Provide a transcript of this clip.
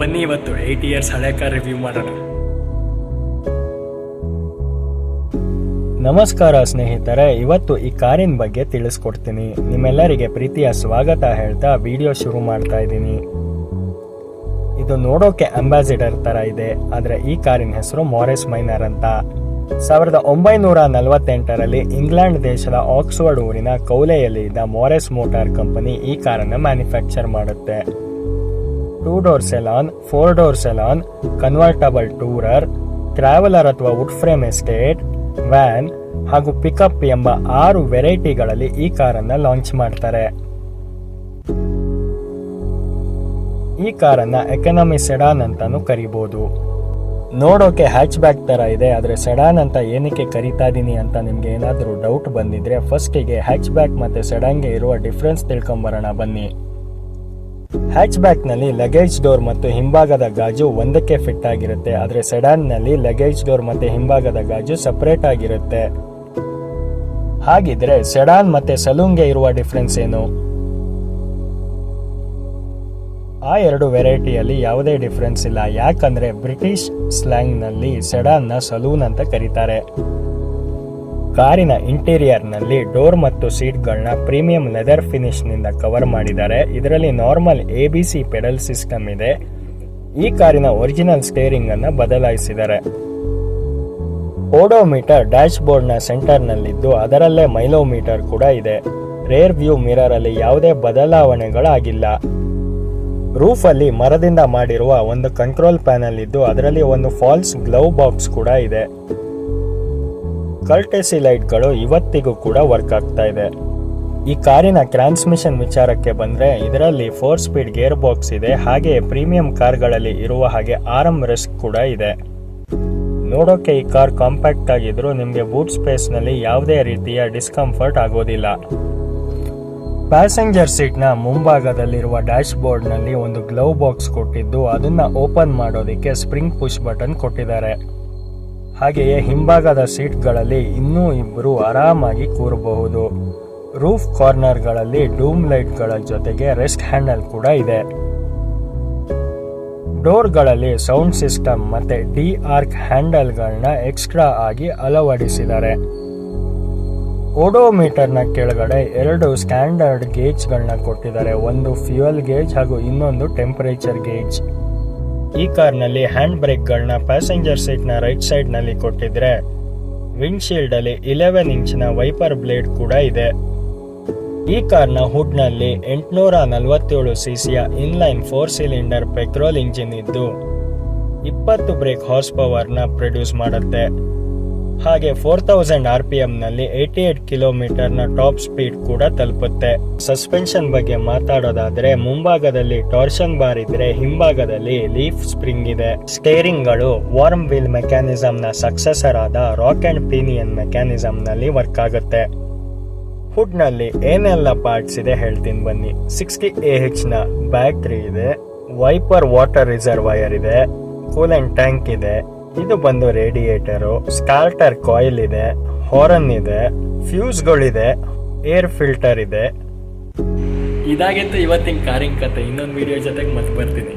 ಬನ್ನಿ ಇವತ್ತು eight years ಹಳೆ ಕಾರ್ ರಿವ್ಯೂ ಮಾಡೋಣ. ನಮಸ್ಕಾರ ಸ್ನೇಹಿತರೆ, ಇವತ್ತು ಈ ಕಾರಿನ ಬಗ್ಗೆ ತಿಳಿಸ್ಕೊಡ್ತೀನಿ. ನಿಮ್ಮೆಲ್ಲರಿಗೆ ಪ್ರೀತಿಯ ಸ್ವಾಗತ ಹೇಳ್ತಾ ವಿಡಿಯೋ ಶುರು ಮಾಡ್ತಾ ಇದ್ದೀನಿ. ಇದು ನೋಡೋಕೆ ಅಂಬಾಸಿಡರ್ ತರ ಇದೆ, ಆದರೆ ಈ ಕಾರಿನ ಹೆಸರು ಮಾರಿಸ್ ಮೈನರ್ ಅಂತ. ಸಾವಿರದ ಒಂಬೈನೂರ ನಲವತ್ತೆಂಟರಲ್ಲಿ ಇಂಗ್ಲೆಂಡ್ ದೇಶದ ಆಕ್ಸ್ಫರ್ಡ್ ಊರಿನ ಕೌಲೆಯಲ್ಲಿ ಇದ್ದ ಮಾರಿಸ್ ಮೋಟಾರ್ ಕಂಪನಿ ಈ ಕಾರನ್ನು ಮ್ಯಾನುಫ್ಯಾಕ್ಚರ್ ಮಾಡುತ್ತೆ. Two door saloon four door saloon convertible tourer traveller ಅಥವಾ ವುಡ್ ಫ್ರೇಮ್ ಎಸ್ಟೇಟ್ ವ್ಯಾನ್ ಹಾಗೂ ಪಿಕಪ್ ಎಂಬ ಆರು ವೆರೈಟಿಗಳಲ್ಲಿ ಈ ಕಾರನ್ನು ಲಾಂಚ್ ಮಾಡ್ತಾರೆ. ಈ ಕಾರನ್ನು ಎಕನಾಮಿ ಸೆಡಾನ್ ಅಂತಾನು ಕರಿಬಹುದು ನೋಡೋಕೆ ಹ್ಯಾಚ್ ಬ್ಯಾಕ್ ತರ ಇದೆ, ಆದರೆ ಸೆಡಾನ್ ಅಂತ ಏನಕ್ಕೆ ಕರಿತಾ ಇದ್ದೀನಿ ಅಂತ ನಿಮಗೆ ಏನಾದರೂ ಡೌಟ್ ಬಂದಿದ್ರೆ ಫಸ್ಟಿಗೆ ಹ್ಯಾಚ್ ಬ್ಯಾಕ್ ಮತ್ತೆ ಸೆಡಾನ್ಗೆ ಇರುವ ಡಿಫ್ರೆನ್ಸ್ ತಿಳ್ಕೊಂಬರೋಣ ಬನ್ನಿ. ಹ್ಯಾಚ್ನಲ್ಲಿ ಲಗೇಜ್ ಡೋರ್ ಮತ್ತು ಹಿಂಭಾಗದ ಗಾಜು ಒಂದಕ್ಕೆ ಫಿಟ್ ಆಗಿರುತ್ತೆ, ಆದರೆ ಸೆಡಾನ್ನಲ್ಲಿ ಲಗೇಜ್ ಡೋರ್ ಮತ್ತೆ ಹಿಂಭಾಗದ ಗಾಜು ಸಪರೇಟ್ ಆಗಿರುತ್ತೆ. ಹಾಗಿದ್ರೆ ಸೆಡಾನ್ ಮತ್ತೆ ಸಲೂನ್ಗೆ ಇರುವ ಡಿಫ್ರೆನ್ಸ್ ಏನು? ಆ ಎರಡು ವೆರೈಟಿಯಲ್ಲಿ ಯಾವುದೇ ಡಿಫ್ರೆನ್ಸ್ ಇಲ್ಲ, ಯಾಕಂದ್ರೆ ಬ್ರಿಟಿಷ್ ಸ್ಲ್ಯಾಂಗ್ನಲ್ಲಿ ಸೆಡಾನ್ನ ಸಲೂನ್ ಅಂತ ಕರೀತಾರೆ. ಕಾರಿನ ಇಂಟೀರಿಯರ್ನಲ್ಲಿ ಡೋರ್ ಮತ್ತು ಸೀಟ್ಗಳನ್ನ ಪ್ರೀಮಿಯಂ ಲೆದರ್ ಫಿನಿಶ್ನಿಂದ ಕವರ್ ಮಾಡಿದ್ದಾರೆ. ಇದರಲ್ಲಿ normal A B C pedal system ಇದೆ. ಈ ಕಾರಿನ ಒರಿಜಿನಲ್ ಸ್ಟೇರಿಂಗ್ ಅನ್ನು ಬದಲಾಯಿಸಿದ್ದಾರೆ. ಓಡೋಮೀಟರ್ ಡ್ಯಾಶ್ ಬೋರ್ಡ್ನ ಸೆಂಟರ್ ನಲ್ಲಿದ್ದು ಅದರಲ್ಲೇ ಮೈಲೋಮೀಟರ್ ಕೂಡ ಇದೆ. ರೇರ್ ವ್ಯೂ ಮಿರರ್ ಅಲ್ಲಿ ಯಾವುದೇ ಬದಲಾವಣೆಗಳಾಗಿಲ್ಲ. ರೂಫ್ ಅಲ್ಲಿ ಮರದಿಂದ ಮಾಡಿರುವ ಒಂದು ಕಂಟ್ರೋಲ್ ಪ್ಯಾನಲ್ ಇದ್ದು ಅದರಲ್ಲಿ ಒಂದು ಫಾಲ್ಸ್ ಗ್ಲೌ ಬಾಕ್ಸ್ ಕೂಡ ಇದೆ. ಕಲ್ಟೆಸಿ ಲೈಟ್ಗಳು ಇವತ್ತಿಗೂ ಕೂಡ ವರ್ಕ್ ಆಗ್ತಾ ಇದೆ. ಈ ಕಾರಿನ ಟ್ರಾನ್ಸ್ಮಿಷನ್ ವಿಚಾರಕ್ಕೆ ಬಂದ್ರೆ ಇದರಲ್ಲಿ ಫೋರ್ ಸ್ಪೀಡ್ ಗೇರ್ ಬಾಕ್ಸ್ ಇದೆ ಹಾಗೆ ಪ್ರೀಮಿಯಂ ಕಾರ್ಗಳಲ್ಲಿ ಇರುವ ಹಾಗೆ ಆರಂ ರಿಸ್ಕ್ ಕೂಡ ಇದೆ. ನೋಡೋಕೆ ಈ ಕಾರ್ ಕಾಂಪ್ಯಾಕ್ಟ್ ಆಗಿದ್ರೂ ನಿಮಗೆ ಬೂಟ್ ಸ್ಪೇಸ್ನಲ್ಲಿ ಯಾವುದೇ ರೀತಿಯ ಡಿಸ್ಕಂಫರ್ಟ್ ಆಗೋದಿಲ್ಲ. ಪ್ಯಾಸೆಂಜರ್ ಸೀಟ್ನ ಮುಂಭಾಗದಲ್ಲಿರುವ ಡ್ಯಾಶ್ ಬೋರ್ಡ್ನಲ್ಲಿ ಒಂದು ಗ್ಲೌ ಬಾಕ್ಸ್ ಕೊಟ್ಟಿದ್ದು, ಅದನ್ನ ಓಪನ್ ಮಾಡೋದಕ್ಕೆ ಸ್ಪ್ರಿಂಗ್ ಪುಷ್ ಬಟನ್ ಕೊಟ್ಟಿದ್ದಾರೆ. ಹಾಗೆಯೇ ಹಿಂಭಾಗದ ಸೀಟ್ಗಳಲ್ಲಿ ಇನ್ನೂ ಇಬ್ಬರು ಆರಾಮಾಗಿ ಕೂರಬಹುದು. ರೂಫ್ ಕಾರ್ನರ್ಗಳಲ್ಲಿ ಡೂಮ್ ಲೈಟ್ಗಳ ಜೊತೆಗೆ ರೆಸ್ಟ್ ಹ್ಯಾಂಡಲ್ ಕೂಡ ಇದೆ. ಡೋರ್ಗಳಲ್ಲಿ ಸೌಂಡ್ ಸಿಸ್ಟಮ್ ಮತ್ತೆ ಡಿ ಆರ್ಕ್ ಹ್ಯಾಂಡಲ್ಗಳನ್ನ ಎಕ್ಸ್ಟ್ರಾ ಆಗಿ ಅಳವಡಿಸಿದ್ದಾರೆ. ಓಡೋಮೀಟರ್ನ ಕೆಳಗಡೆ ಎರಡು ಸ್ಟ್ಯಾಂಡರ್ಡ್ ಗೇಜ್ಗಳನ್ನ ಕೊಟ್ಟಿದ್ದಾರೆ. ಒಂದು ಫ್ಯೂಯಲ್ ಗೇಜ್ ಹಾಗೂ ಇನ್ನೊಂದು ಟೆಂಪರೇಚರ್ ಗೇಜ್. ಈ ಕಾರ್ನಲ್ಲಿ ಹ್ಯಾಂಡ್ ಬ್ರೇಕ್ಗಳನ್ನ ಪ್ಯಾಸೆಂಜರ್ ಸೀಟ್ನ ರೈಟ್ ಸೈಡ್ನಲ್ಲಿ ಕೊಟ್ಟಿದ್ರೆ ವಿಂಡ್ಶೀಲ್ಡಲ್ಲಿ ಇಲೆವೆನ್ ಇಂಚಿನ ವೈಪರ್ ಬ್ಲೇಡ್ ಕೂಡ ಇದೆ. ಈ ಕಾರ್ನ ಹುಡ್ನಲ್ಲಿ ಎಂಟುನೂರ ನಲವತ್ತೇಳು ಸಿಸಿಯ inline four cylinder petrol engine ಇದ್ದು, ಇಪ್ಪತ್ತು ಬ್ರೇಕ್ ಹಾರ್ಸ್ ಪವರ್ನ ಪ್ರೊಡ್ಯೂಸ್ ಮಾಡುತ್ತೆ. ಹಾಗೆ four thousand R P M ನಲ್ಲಿ ಏಟಿ ಕಿಲೋಮೀಟರ್ನ ಟಾಪ್ ಸ್ಪೀಡ್ ಕೂಡ ತಲುಪುತ್ತೆ. ಸಸ್ಪೆನ್ಷನ್ ಬಗ್ಗೆ ಮಾತಾಡೋದಾದ್ರೆ ಮುಂಭಾಗದಲ್ಲಿ ಟಾರ್ಷನ್ ಬಾರ್ ಇದ್ರೆ ಹಿಂಭಾಗದಲ್ಲಿ ಲೀಫ್ ಸ್ಪ್ರಿಂಗ್ ಇದೆ. ಸ್ಟೇರಿಂಗ್ಗಳು ವಾರ್ಮ್ ವೀಲ್ ಮೆಕ್ಯಾನಿಸಮ್ನ ಸಕ್ಸೆಸರ್ ಆದ ರಾಕ್ ಅಂಡ್ ಪಿನಿಯನ್ ಮೆಕ್ಯಾನಿಸಮ್ನಲ್ಲಿ ವರ್ಕ್ ಆಗುತ್ತೆ. ಹುಡ್ನಲ್ಲಿ ಏನೆಲ್ಲ ಪಾರ್ಟ್ಸ್ ಇದೆ ಹೇಳ್ತೀನಿ ಬನ್ನಿ. ಸಿಕ್ಸ್ಟಿ ಎ ಹೆಚ್ನ ಬ್ಯಾಟ್ರಿ ಇದೆ. ವೈಪರ್ ವಾಟರ್ ರಿಸರ್ವಯರ್ ಇದೆ. ಕೂಲ್ ಅಂಡ್ ಟ್ಯಾಂಕ್ ಇದೆ. ಇದು ಬಂದು ರೇಡಿಯೇಟರು ಸ್ಕಾಲ್ಟರ್ ಕಾಯಿಲ್ ಇದೆ ಹಾರನ್ ಇದೆ ಫ್ಯೂಸ್ಗಳಿದೆ ಏರ್ ಫಿಲ್ಟರ್ ಇದೆ. ಇದಾಗಿತ್ತು ಇವತ್ತಿನ ಕಾರಿನ ಕತೆ ಇನ್ನೊಂದು ವಿಡಿಯೋ ಜೊತೆಗೆ ಮತ್ತೆ ಬರ್ತೀನಿ.